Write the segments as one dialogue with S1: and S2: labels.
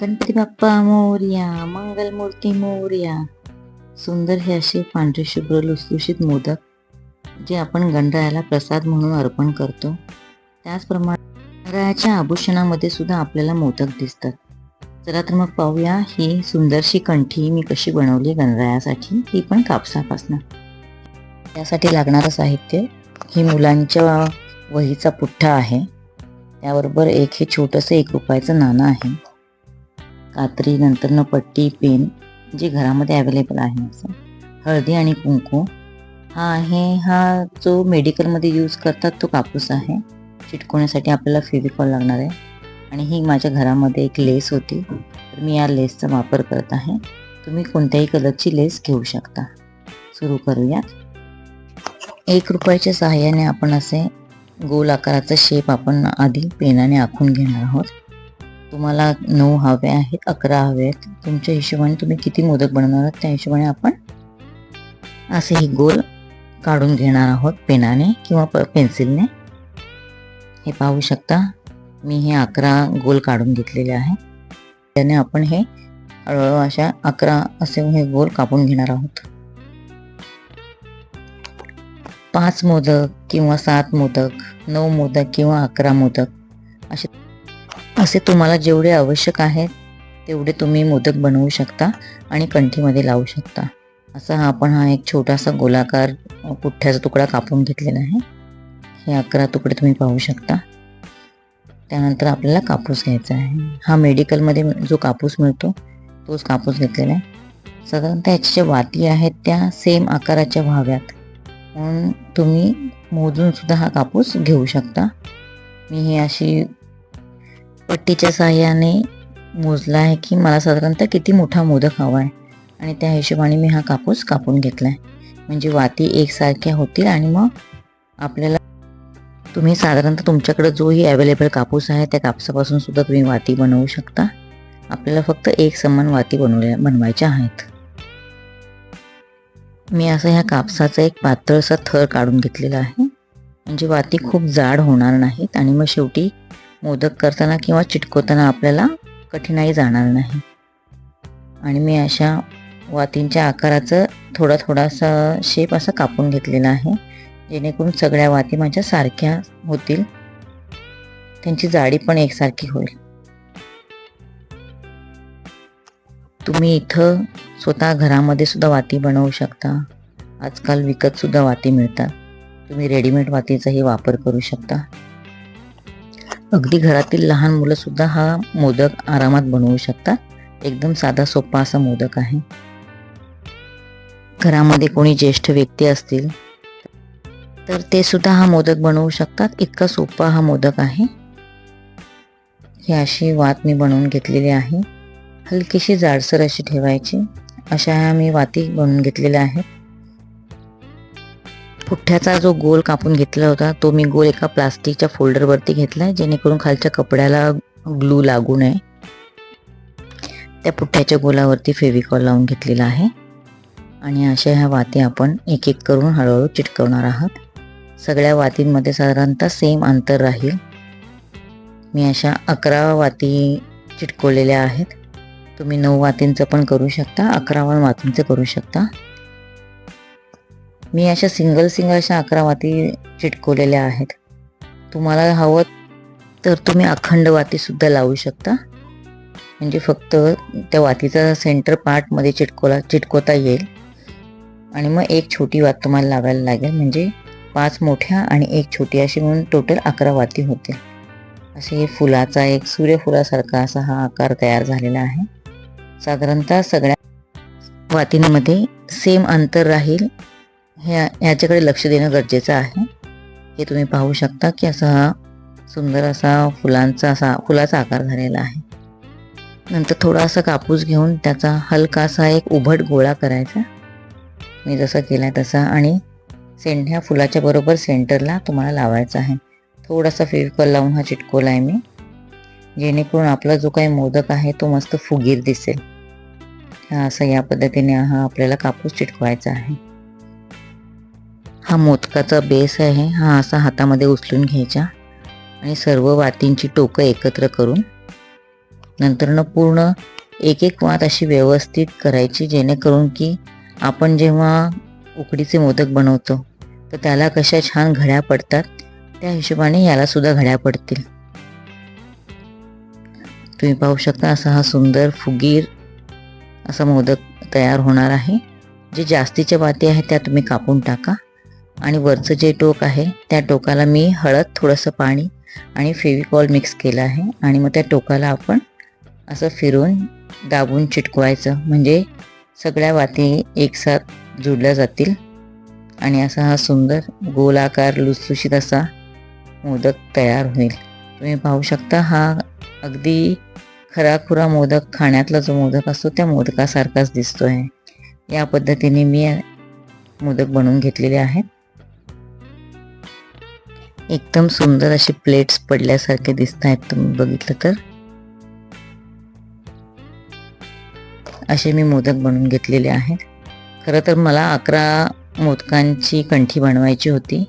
S1: गणपती बाप्पा मोरया मंगलमूर्ती मोरया सुंदर हे असे पांढरे शुभ्र लुसलुशीत मोदक जे आपण गणरायाला प्रसाद म्हणून अर्पण करतो. त्याचप्रमाणे गणरायाच्या आभूषणामध्ये सुद्धा आपल्याला मोदक दिसतात. चला तर मग पाहूया ही सुंदरशी कंठी मी कशी बनवली गणरायासाठी. ही पण कापसापासून. त्यासाठी लागणारं साहित्य ही मुलांच्या वहीचा पुठ्ठा आहे. त्याबरोबर एक हे छोटंसं एक रुपयाचं नाणं आहे. कात्री नंतरनं पट्टी पेन जे घरामध्ये अवेलेबल आहे असं. हळदी आणि कुंकू. हा आहे हा जो मेडिकलमध्ये यूज करतात तो कापूस आहे. चिटकवण्यासाठी आपल्याला फेविकॉल लागणार आहे. आणि ही माझ्या घरामध्ये एक लेस होती. तर मी या लेसचा वापर करत आहे. तुम्ही कोणत्याही कलरची लेस घेऊ शकता. सुरू करूयात. एक रुपयाच्या सहाय्याने आपण असे गोल आकाराचा शेप आपण आधी पेनाने आखून घेणार आहोत. तुम्हाला नऊ हवे आहेत अकरा हवे आहेत. तुमच्या हिशोबाने तुम्ही किती मोदक बनवणार आहात त्या हिशोबाने आपण असे ही गोल काढून घेणार आहोत पेनाने किंवा प पेन्सिलने. हे पाहू शकता मी हे अकरा गोल काढून घेतलेले आहे त्याने आपण हे हळूहळू अशा अकरा असे हे गोल कापून घेणार आहोत. पाच मोदक किंवा सात मोदक नऊ मोदक किंवा अकरा मोदक असे असे तुम्हाला जेवढे आवश्यक आहेत तेवढे तुम्ही मोदक बनवू शकता आणि कंठीमध्ये लावू शकता. असा हा आपण हा एक छोटासा गोलाकार पुठ्ठ्याचा तुकडा कापून घेतलेला आहे. हे अकरा तुकडे तुम्ही पाहू शकता. त्यानंतर आपल्याला कापूस घ्यायचा आहे. हा मेडिकलमध्ये जो कापूस मिळतो तोच कापूस घेतलेला आहे. साधारणतः याच्या ज्या वाती आहेत त्या सेम आकाराच्या व्हाव्यात. म्हणून तुम्ही मोजूनसुद्धा हा कापूस घेऊ शकता. मी ही अशी पट्टीच्या साह्याने मोजला आहे की मला साधारणतः किती मोठा मोदक हवा आहे. आणि त्या हिशोबाने मी हा कापूस कापून घेतला आहे म्हणजे वाती एकसारख्या होतील आणि मग आपल्याला तुम्ही साधारणतः तुमच्याकडे जोही अवेलेबल कापूस आहे त्या कापसापासून सुद्धा तुम्ही वाती बनवू शकता. आपल्याला फक्त एक समान वाती बनवल्या बनवायच्या आहेत. मी असं ह्या कापसाचा एक पातळसा थर काढून घेतलेला आहे. म्हणजे वाती खूप जाड होणार नाहीत आणि मग शेवटी मोदक करताना किंवा चिटकवताना आपल्याला कठीणाई जाणार नाही. आणि मी अशा वातींच्या आकाराचं थोडा थोडासा शेप असा कापून घेतलेला आहे जेणेकरून सगळ्या वाती माझ्या सारख्या होतील. त्यांची जाडी पण एकसारखी होईल. तुम्ही इथं स्वतः घरामध्ये सुद्धा वाती बनवू शकता. आजकाल विकतसुद्धा वाती मिळतात. तुम्ही रेडीमेड वातीचाही वापर करू शकता. अगदी घरातील लहान मुलं सुद्धा हा मोदक आरामात बनवू शकतात. एकदम साधा सोपा असा मोदक आहे. घरामध्ये कोणी ज्येष्ठ व्यक्ती असतील तर ते सुद्धा हा मोदक बनवू शकतात. इतका सोपा हा मोदक आहे. ही अशी वात मी बनवून घेतलेली आहे. हलकीशी जाडसर अशी ठेवायची. अशा ह्या मी वाती बनवून घेतलेल्या आहेत. पुठ्ठ्याचा जो गोल कापून घेतला होता तो मी गोल एका प्लास्टिकच्या फोल्डरवरती घेतलाय जेणेकरून खालच्या कपड्याला ग्लू लागू नये. त्या पुठ्ठ्याच्या गोलावरती फेविकॉल लावून घेतलेला आहे. आणि अशा ह्या वाती आपण एक एक करून हळूहळू चिटकवणार आहात. सगळ्या वातींमध्ये साधारणतः सेम अंतर राहील. मी अशा अकरा वाती चिटकवलेल्या आहेत. तुम्ही नऊ वातींचं पण करू शकता अकरा वातींचं करू शकता. मी अशा सिंगल सिंगल अशा अकरा वाती चिटकवलेल्या आहेत. तुम्हाला हवं तर तुम्ही अखंड वातीसुद्धा लावू शकता. म्हणजे फक्त त्या वातीचा सेंटर पार्टमध्ये चिटकोला चिटकवता येईल. आणि मग एक छोटी वात तुम्हाला लावायला लागेल. म्हणजे पाच मोठ्या आणि एक छोटी अशी म्हणून टोटल अकरा वाती होतील असे फुलाचा एक सूर्यफुलासारखा असा हा आकार तयार झालेला आहे. साधारणतः सगळ्या वातींमध्ये सेम अंतर राहील. ह्या ह्याच्याकडे लक्ष देणं गरजेचं आहे. हे तुम्ही पाहू शकता की असा हा सुंदर असा फुलांचा असा फुलाचा आकार झालेला आहे. नंतर थोडासा कापूस घेऊन त्याचा हलकासा एक उभट गोळा करायचा. मी जसं केला तसा आणि सेंढ्या फुलाच्या बरोबर सेंटरला तुम्हाला लावायचा आहे. थोडासा फेविकॉल लावून हा चिटकोला आहे मी. जेणेकरून आपला जो काही मोदक आहे तो मस्त फुगीर दिसेल. हा असं या पद्धतीने हा आपल्याला कापूस चिटकवायचा आहे. हा मोदकाचा बेस आहे. हा असा हातामध्ये उचलून घ्यायचा आणि सर्व वातींची टोकं एकत्र करून नंतरनं पूर्ण एक एक वात अशी व्यवस्थित करायची जेणेकरून की आपण जेव्हा उकडीचे मोदक बनवतो तर त्याला कशा छान घड्या पडतात त्या हिशोबाने यालासुद्धा घड्या पडतील. तुम्ही पाहू शकता असा हा सुंदर फुगीर असा मोदक तयार होणार आहे. जे जास्तीच्या वाती आहेत त्या तुम्ही कापून टाका. आणि वरचं जे टोक आहे त्या टोकाला मी हळद थोडंसं पाणी आणि फेविकॉल मिक्स केलं आहे. आणि मग त्या टोकाला आपण असं फिरून दाबून चिटकवायचं. म्हणजे सगळ्या वाती एकसाथ जुडल्या जातील. आणि असा हा सुंदर गोलाकार लुसलुशीत असा मोदक तयार होईल. तुम्ही पाहू शकता हा अगदी खराखुरा मोदक खाण्यातला जो मोदक असतो त्या मोदकासारखाच दिसतो आहे या पद्धतीने मी मोदक बनवून घेतलेले आहेत. एकदम सुंदर असे प्लेट्स पडल्यासारखे दिसत आहेत तुम्ही बघितलं तर. असे मी मोदक बनवून घेतलेले आहेत. खरं तर मला अकरा मोदकांची कंठी बनवायची होती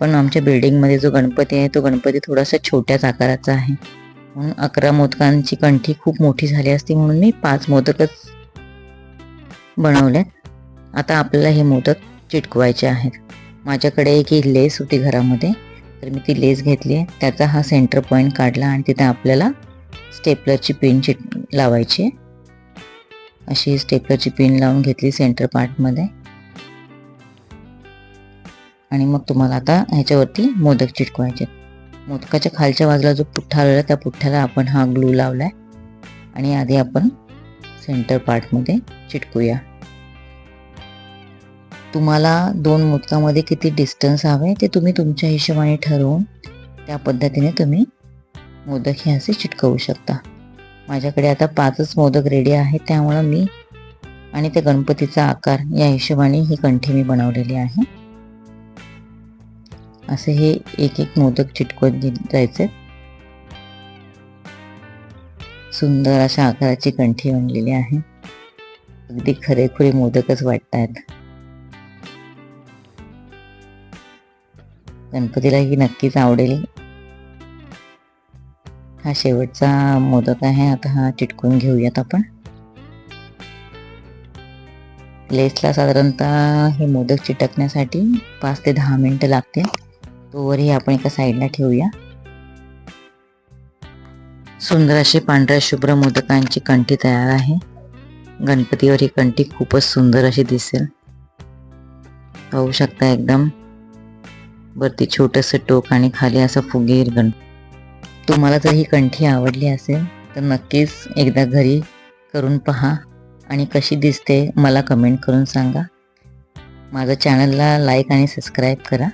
S1: पण आमच्या बिल्डिंगमध्ये जो गणपती आहे तो गणपती थोडासा छोट्याच आकाराचा आहे. म्हणून अकरा मोदकांची कंठी खूप मोठी झाली असती म्हणून मी पाच मोदकच बनवले आता आपल्याला हे मोदक चिटकवायचे आहेत. माझ्याकडे एक ही लेस होती घरामध्ये. तर मी ती लेस घेतली आहे. त्याचा हा सेंटर पॉईंट काढला आणि तिथे आपल्याला स्टेपलरची पिन चिट लावायची आहे. अशी स्टेपलरची पिन लावून घेतली सेंटर पार्टमध्ये आणि मग तुम्हाला आता ह्याच्यावरती मोदक चिटकवायचे मोदकाच्या खालच्या बाजूला जो पुठ्ठा आलेला त्या पुठ्ठ्याला आपण हा ग्लू लावलाय. आणि आधी आपण सेंटर पार्टमध्ये चिटकूया. तुम्हाला दोन मोदकामध्ये किती डिस्टन्स हवे ते तुम्ही तुमच्या हिशोबाने ठरवून त्या पद्धतीने तुम्ही मोदक हे असे चिटकवू शकता. माझ्याकडे आता पाचच मोदक रेडी आहेत त्यामुळं मी आणि त्या गणपतीचा आकार या हिशोबाने ही कंठी मी बनवलेली आहे. असे हे एक एक मोदक चिटकवत जायचे. सुंदर अशा आकाराची कंठी बनलेली आहे. अगदी खरेखुरे मोदकच वाटत आहेत गणपतीला ही नक्कीच आवडेल. हा शेवटचा मोदक आहे. आता हा चिटकून घेऊयात आपण. लेसला साधारणतः हे मोदक चिटकण्यासाठी पाच ते दहा मिनटं लागते तोवरही आपण एका साईडला ठेवूया. सुंदर अशी पांढऱ्या शुभ्र मोदकांची कंठी तयार आहे. गणपतीवर ही कंठी खूपच सुंदर अशी दिसेल. पाहू शकता एकदम वरती छोटंसं टोक आणि खाली असं फुगेर गण. तुम्हाला जर ही कंठी आवडली असेल तर नक्कीच एकदा घरी करून पहा आणि कशी दिसते मला कमेंट करून सांगा. माझं चॅनलला लाईक आणि सबस्क्राईब करा.